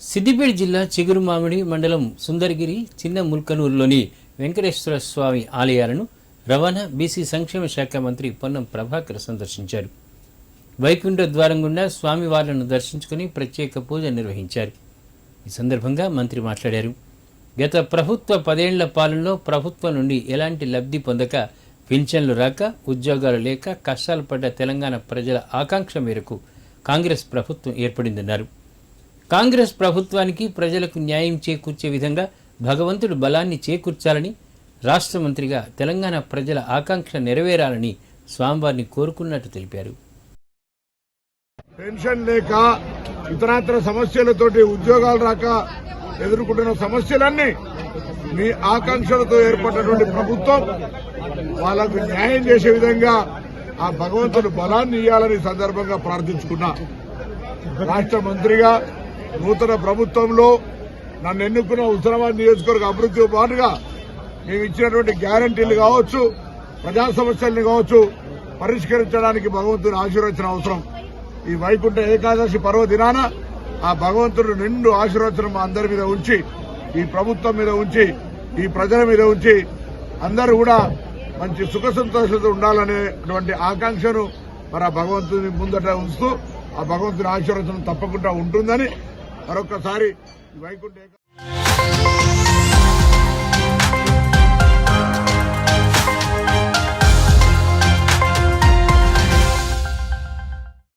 సిద్దిపేట జిల్లా చిగురుమామిడి మండలం సుందరగిరి చిన్న ముల్కనూరులోని వెంకటేశ్వర స్వామి ఆలయాలను రవాణా బీసీ సంక్షేమ శాఖ మంత్రి పొన్నం ప్రభాకర్ సందర్శించారు. వైకుంఠ ద్వారం గుండా స్వామివార్లను దర్శించుకుని ప్రత్యేక పూజ నిర్వహించారు. ఈ సందర్భంగా మంత్రి మాట్లాడారు. గత ప్రభుత్వ పదేళ్ళ పాలనలో ప్రభుత్వం నుండి ఎలాంటి లబ్ధి పొందక పింఛన్లు రాక ఉద్యోగాలు లేక కష్టాలు పడ్డ తెలంగాణ ప్రజల ఆకాంక్ష మేరకు కాంగ్రెస్ ప్రభుత్వం ఏర్పడిందన్నారు. కాంగ్రెస్ ప్రభుత్వానికి ప్రజలకు న్యాయం చేకూర్చే విధంగా భగవంతుడు బలాన్ని చేకూర్చాలని రాష్ట్ర మంత్రిగా తెలంగాణ ప్రజల ఆకాంక్ష నెరవేరాలని స్వామివారిని కోరుకున్నట్టు తెలిపారు. పెన్షన్ లేక ఇతరాతర సమస్యలతోటి ఉద్యోగాలు రాక ఎదుర్కొంటున్న సమస్యలన్నీ మీ ఆకాంక్షలతో ఏర్పడినటువంటి ప్రభుత్వం వాళ్ళకు న్యాయం చేసే విధంగా ఆ భగవంతుడు బలాన్ని ఇవ్వాలని సందర్భంగా ప్రార్థించుకున్నా. రాష్ట్ర మంత్రిగా నూతన ప్రభుత్వంలో నన్ను ఎన్నుకున్న హుజరాబాద్ నియోజకవర్గ అభివృద్ధి పాటుగా మేము ఇచ్చినటువంటి గ్యారంటీలు కావచ్చు ప్రజా సమస్యల్ని కావచ్చు పరిష్కరించడానికి భగవంతుని ఆశీర్వచన అవసరం. ఈ వైకుంఠ ఏకాదశి పర్వదినాన ఆ భగవంతుడు నిండు ఆశీర్వచనం మా అందరి మీద ఉంచి ఈ ప్రభుత్వం మీద ఉంచి ఈ ప్రజల మీద ఉంచి అందరూ కూడా మంచి సుఖ సంతోషంతో ఉండాలనేటువంటి ఆకాంక్షను మరి ఆ భగవంతుని ముందట ఉంచుతూ ఆ భగవంతుని ఆశీర్వచనం తప్పకుండా ఉంటుందని మరొకసారి వైకుంఠ